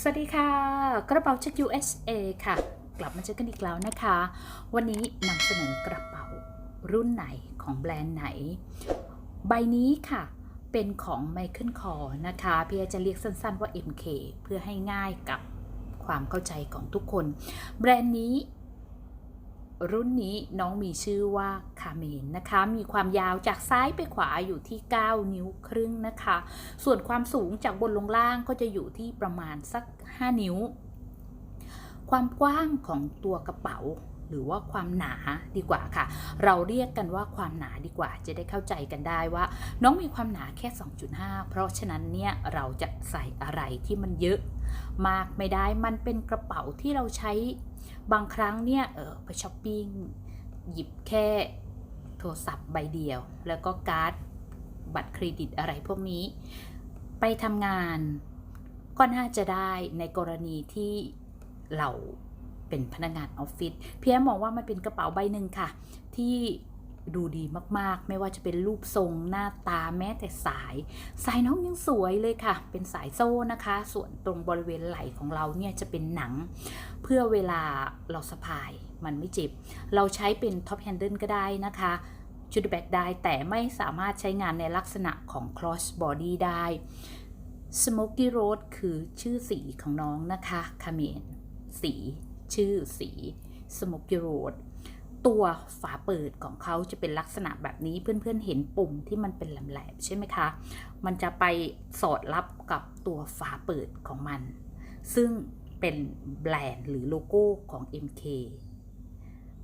สวัสดีค่ะ กระเป๋าจาก USA ค่ะ กลับมาเจอกันอีกแล้วนะคะ วันนี้นำเสนอกระเป๋ารุ่นไหนของแบรนด์ไหน ใบนี้ค่ะ เป็นของ Michael Kors นะคะ พี่จะเรียกสั้นๆว่า MK เพื่อให้ง่ายกับความเข้าใจของทุกคน แบรนด์นี้ รุ่นนี้น้องมีชื่อว่าคาเมนนะคะ มีความยาวจากซ้ายไปขวาอยู่ที่ 9 นิ้วครึ่งนะคะ ส่วนความสูงจากบนลงล่างก็จะอยู่ที่ประมาณสัก 5 นิ้ว ความกว้างของตัวกระเป๋าหรือว่าความหนาดีกว่าค่ะ เราเรียกกันว่าความหนาดีกว่า จะได้เข้าใจกันได้ว่า น้องมีความหนาแค่ 2.5 เพราะฉะนั้นเนี่ยเราจะใส่อะไรที่มันเยอะ มากไม่ได้มันเป็นกระเป๋าที่เราใช้ บางครั้งเนี่ยเออไปช้อปปิ้งหยิบแค่โทรศัพท์ใบเดียว แล้วก็การ์ดบัตรเครดิตอะไรพวกนี้ ไปทำงานก็น่าจะได้ในกรณีที่เราเป็นพนักงานออฟฟิศเพียมองว่ามันเป็นกระเป๋าใบหนึ่งค่ะ ที่ ดูดีมากๆ ไม่ว่าจะเป็นรูปทรงหน้าตาแม้แต่สาย สายน้องยังสวยเลยค่ะ เป็นสายโซ่นะคะ ส่วนตรงบริเวณไหล่ของเราเนี่ยจะเป็นหนัง เพื่อเวลาเราสะพายมันไม่เจ็บ เราใช้เป็นท็อปแฮนเดิลก็ได้นะคะชุดแบ็กได้แต่ไม่สามารถใช้งานในลักษณะของ cross body ได้ smoky road คือชื่อสีของน้องนะคะคาเมนสี ชื่อสี smoky road ตัวฝาเปิดของเขาจะเป็นลักษณะแบบนี้เพื่อนๆเห็นปุ่มที่มันเป็นแหลมๆใช่ไหมคะ มันจะไปสอดรับกับตัวฝาเปิดของมัน ซึ่งเป็นแบรนด์หรือโลโก้ของ MK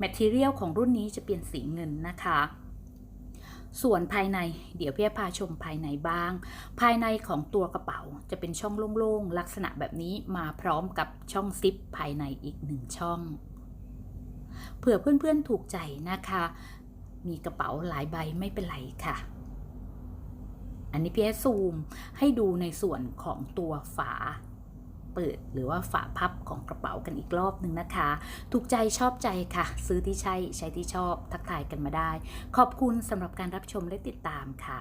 Material ของรุ่นนี้จะเป็นสีเงินนะคะ ส่วนภายในเดี๋ยวพี่พาชมภายในบ้าง ภายในของตัวกระเป๋าจะเป็นช่องโล่งๆ ลักษณะแบบนี้มาพร้อมกับช่องซิปภายในอีกหนึ่งช่อง เผื่อเพื่อนๆถูกใจนะคะ มีกระเป๋าหลายใบไม่เป็นไรค่ะ อันนี้พี่ซูมให้ดูในส่วนของตัวฝาเปิดหรือว่าฝาพับของกระเป๋ากันอีกรอบหนึ่งนะคะ ถูกใจชอบใจค่ะ ซื้อที่ใช่ใช้ที่ชอบ ทักทายกันมาได้ ขอบคุณสำหรับการรับชมและติดตามค่ะ